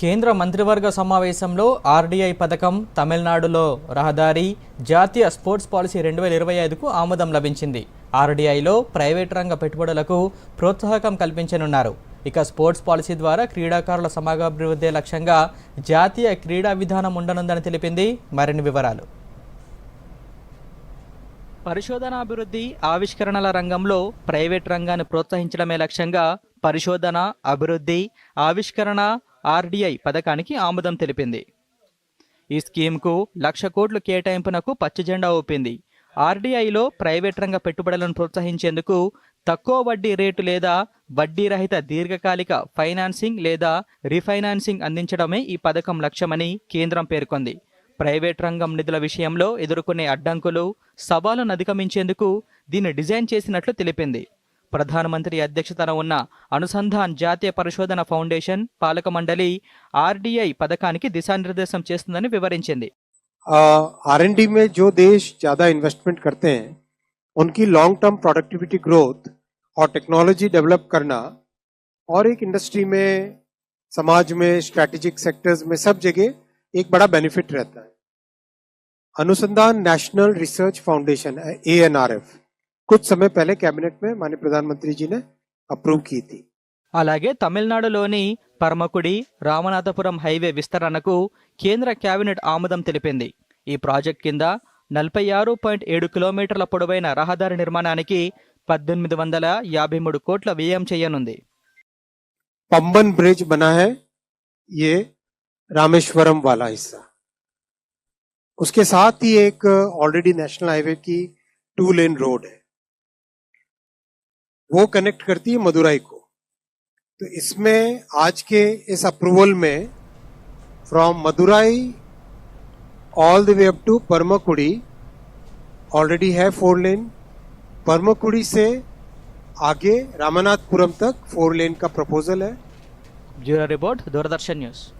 కేంద్ర మంత్రివర్గ సమావేశంలో ఆర్డీఐ పథకం తమిళనాడులో రహదారి జాతీయ స్పోర్ట్స్ పాలసీ రెండు వేల ఇరవై ఐదుకు ఆమోదం లభించింది. ఆర్డీఐలో ప్రైవేట్ రంగ పెట్టుబడులకు ప్రోత్సాహకం కల్పించనున్నారు. ఇక స్పోర్ట్స్ పాలసీ ద్వారా క్రీడాకారుల సమాగాభివృద్ధి లక్ష్యంగా జాతీయ క్రీడా విధానం ఉండనుందని తెలిపింది మరిన్ని వివరాలు. పరిశోధనాభివృద్ధి ఆవిష్కరణల రంగంలో ప్రైవేట్ రంగాన్ని ప్రోత్సహించడమే లక్ష్యంగా పరిశోధన అభివృద్ధి ఆవిష్కరణ ఆర్డీఐ పథకానికి ఆమోదం తెలిపింది. ఈ స్కీమ్కు లక్ష కోట్లు కేటాయింపునకు పచ్చజెండా ఊపింది. ఆర్డీఐలో ప్రైవేట్ రంగ పెట్టుబడులను ప్రోత్సహించేందుకు తక్కువ వడ్డీ రేటు లేదా వడ్డీ రహిత దీర్ఘకాలిక ఫైనాన్సింగ్ లేదా రీఫైనాన్సింగ్ అందించడమే ఈ పథకం లక్ష్యమని కేంద్రం పేర్కొంది. ప్రైవేట్ రంగం నిధుల విషయంలో ఎదుర్కొనే అడ్డంకులు సవాలును అధిగమించేందుకు దీన్ని డిజైన్ చేసినట్లు తెలిపింది. ప్రధానమంత్రి అధ్యక్షతన ఉన్న అనుసంధాన్ జాతీయ పరిశోధన ఫౌండేషన్ పాలక మండలి ఆర్డీఐ పథకానికి దిశానిర్దేశం చేస్తుందని వివరించింది आर एन डी में जो देश ज्यादा इन्वेस्टमेंट करते हैं उनकी लॉन्ग टर्म प्रोडक्टिविटी ग्रोथ और टेक्नोलॉजी डेवलप करना और एक इंडस्ट्री में समाज में स्ट्रैटेजिक सेक्टर्स में सब जगह एक बड़ा बेनिफिट रहता है अनुसंधान national research foundation A N R F कुछ समय पहले कैबिनेट में माननीय प्रधानमंत्री जी ने अप्रूव की थी అలాగే తమిళనాడులోని పరమకుడి రామనాథపురం హైవే విస్తరణకు కేంద్ర కేబినెట్ ఆమోదం తెలిపింది ఈ ప్రాజెక్ట్ కింద నలభై ఆరు పాయింట్ ఏడు కిలోమీటర్ల పొడవైన రహదారి నిర్మాణానికి పద్దెనిమిది వందల యాభై మూడు కోట్ల వ్యయం చేయనుంది पंबन ब्रिज बना है ये रामेश्वरम वाला हिस्सा उसके साथ ही एक ऑलरेडी नेशनल हाईवे की टू लेन रोड है वो कनेक्ट करती है मदुराई को। तो इसमें आज के इस अप्रूवल में from Madurai all the way up to Paramakudi already है फोर लेन परमाकुड़ी से आगे रामानाथपुरम तक फोर लेन का प्रपोजल है। Bureau report, Doordarshan news.